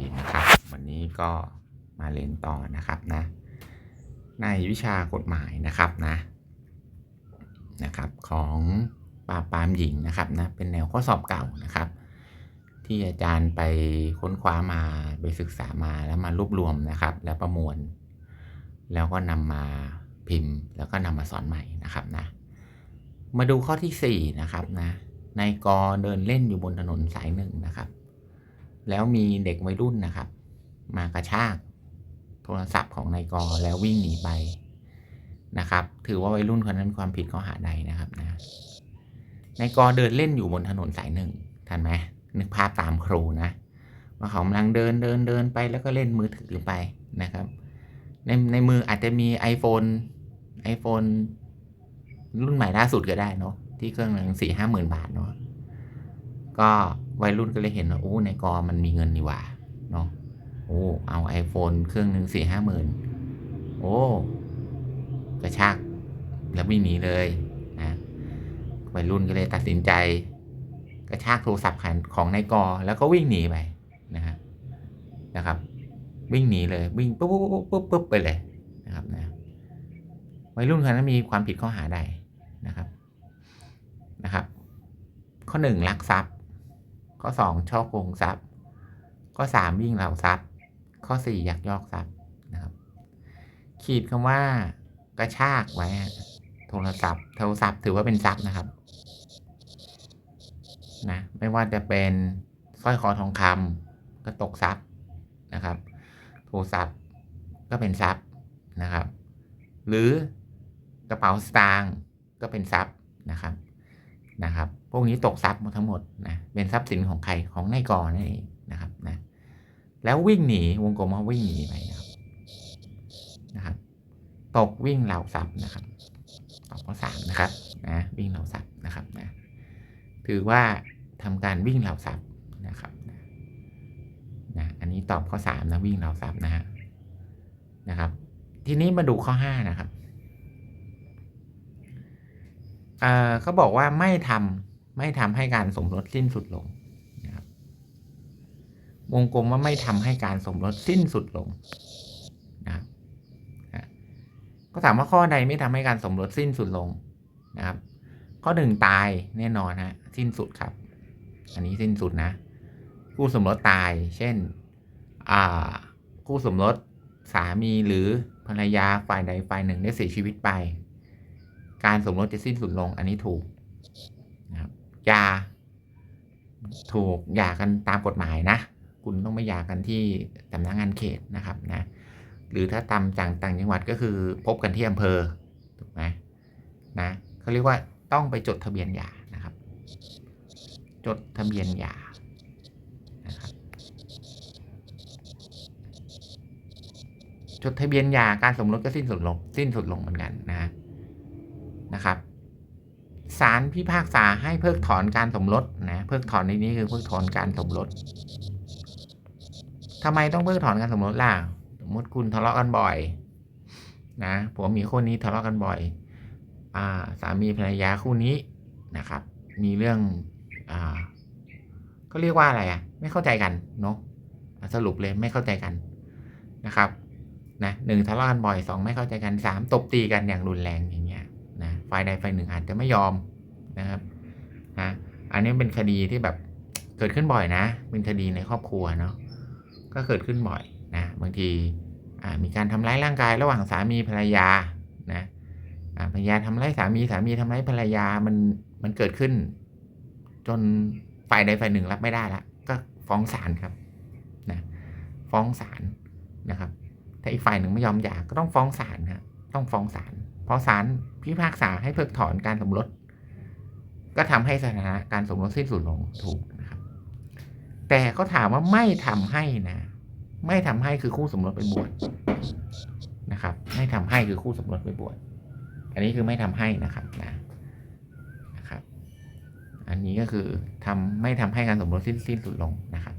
ดีนะครับ วันนี้ก็มาเรียนต่อนะครับนะ ในวิชากฎหมายนะครับนะนะครับ ของปราบปรามหญิงนะครับนะเป็นแนวข้อสอบเก่านะครับ ที่อาจารย์ไปค้นคว้ามาไปศึกษามาแล้วมารวบรวมนะครับ แล้วประมวล แล้วก็นำมาพิมพ์ แล้วก็นำมาสอนใหม่นะครับนะ มาดูข้อที่4นะครับนะนายกเดินเล่นอยู่บนถนนสายหนึ่งนะครับ แล้วมีเด็กวัยรุ่นนะครับ มากระชากโทรศัพท์ของนายกแล้ววิ่งหนีไปนะครับ ถือว่าวัยรุ่นคนนั้นความผิดข้อหาใดนะครับนะนายกเดินเล่นอยู่บนถนนสายหนึ่งทันไหมนึกภาพตามครูนะ ว่าเขากำลังเดินเดินเดินไปแล้วก็เล่นมือถือไปนะครับ ในในมืออาจจะมี iPhone iPhone รุ่นใหม่ล่าสุดก็ได้เนาะที่เครื่องหนึ่งสี่ห้าหมื่นบาทเนาะ ก็วัยรุ่นก็เลยเห็นว่าโอ้ในกอมันมีเงินนี่หว่าเนาะโอ้เอา iPhone เครื่องหนึ่งสี่ห้าหมื่นโอ้กระชากแล้ววิ่งหนีเลยนะวัยรุ่นก็เลยตัดสินใจ กระชากโทรศัพท์ของนายกอแล้วก็วิ่งหนีไปนะฮะนะครับ วิ่งหนีเลยวิ่งปุ๊บปุ๊บปุ๊บปุ๊บปุ๊บไปเลยนะครับนะวัยรุ่นคนนั้นมีความผิดข้อหาใดนะครับนะครับ ข้อหนึ่งลักทรัพย์ ข้อสองช่อโกงทรัพย์ ข้อสามวิ่งเหล่าทรัพย์ ข้อสี่ยักยอกทรัพย์นะครับ ขีดคำว่ากระชากไว้ โทรศัพท์ โทรศัพท์ถือว่าเป็นทรัพย์นะครับนะไม่ว่าจะเป็นสร้อยคอทองคำก็ตกทรัพย์นะครับ โทรศัพท์ก็เป็นทรัพย์นะครับ หรือกระเป๋าสตางค์ก็เป็นทรัพย์นะครับ นะครับ พวกนี้ตกทรัพย์หมดทั้งหมดนะเป็นทรัพย์สินของใครของนายกรนั่นเองนะครับนะแล้ววิ่งหนีวงกลมว่าวิ่งหนีไปนะครับนะครับตกวิ่งเหล่าทรัพย์นะครับตอบข้อสามนะครับนะวิ่งเหล่าทรัพย์นะครับนะถือว่าทำการวิ่งเหล่าทรัพย์นะครับนะนะอันนี้ตอบข้อสามนะวิ่งเหล่าทรัพย์นะฮะนะครับ ทีนี้มาดูข้อห้านะครับ เอ่อเขาบอกว่าไม่ทำไม่ทำให้การสมรสสิ้นสุดลงนะครับวงกลมว่าไม่ทำให้การสมรสสิ้นสุดลงนะครับก็ถามว่าข้อใดไม่ทำให้การสมรสสิ้นสุดลงนะครับ ข้อหนึ่งตายแน่นอนฮะสิ้นสุดครับ อันนี้สิ้นสุดนะคู่สมรสตาย เช่นอ่าคู่สมรสสามีหรือภรรยาฝ่ายใดฝ่ายหนึ่งได้เสียชีวิตไป การสมรสจะสิ้นสุดลง อันนี้ถูกนะครับหย่าถูกหย่ากันตามกฎหมายนะ คุณต้องไม่หย่ากันที่สำนักงานเขตนะครับนะหรือถ้าตามจังต่างจังหวัดก็คือพบกันที่อำเภอถูกไหมนะเขาเรียกว่าต้องไปจดทะเบียนหย่านะครับ จดทะเบียนหย่านะครับจดทะเบียนหย่าการสมรสก็สิ้นสุดลงสิ้นสุดลงเหมือนกันนะ นะครับศาลพิพากษาให้เพิกถอนการสมรสนะเพิกถอนในนี้คือเพิกถอนการสมรสทำไมต้องเพิกถอนการสมรสล่ะสมมติคุณทะเลาะกันบ่อยนะผัวเมียคู่นี้ทะเลาะกันบ่อยอ่าสามีภรรยาคู่นี้นะครับ มีเรื่องอ่าเขาเรียกว่าอะไรอะ ไม่เข้าใจกันเนาะสรุปเลยไม่เข้าใจกันนะครับนะหนึ่งทะเลาะกันบ่อยสองไม่เข้าใจกันสามตบตีกันอย่างรุนแรงอย่าง ฝ่ายใดฝ่ายหนึ่งอาจจะไม่ยอมนะครับนะอันนี้เป็นคดีที่แบบเกิดขึ้นบ่อยนะ เป็นคดีในครอบครัวเนาะก็เกิดขึ้นบ่อยนะบางทีมีการทำร้ายร่างกายระหว่างสามีภรรยานะภรรยาทำร้ายสามีสามีทำร้ายภรรยามันมันเกิดขึ้น จนฝ่ายใดฝ่ายหนึ่งรับไม่ได้ละก็ฟ้องศาลครับนะฟ้องศาลนะครับ ถ้าอีกฝ่ายหนึ่งไม่ยอมหย่าก็ต้องฟ้องศาลนะต้องฟ้องศาล พราะศาลพิพากษาให้เพิกถอนการสมรส ก็ทำให้สถานะการสมรสสิ้นสุดลงถูกนะครับ แต่เขาถามว่าไม่ทำให้นะ ไม่ทำให้คือคู่สมรสไปบวชนะครับ ไม่ทำให้คือคู่สมรสไปบวชอันนี้คือไม่ทำให้นะครับนะนะครับ อันนี้ก็คือทำไม่ทำให้การสมรสสิ้นสิ้นสุดลงนะครับ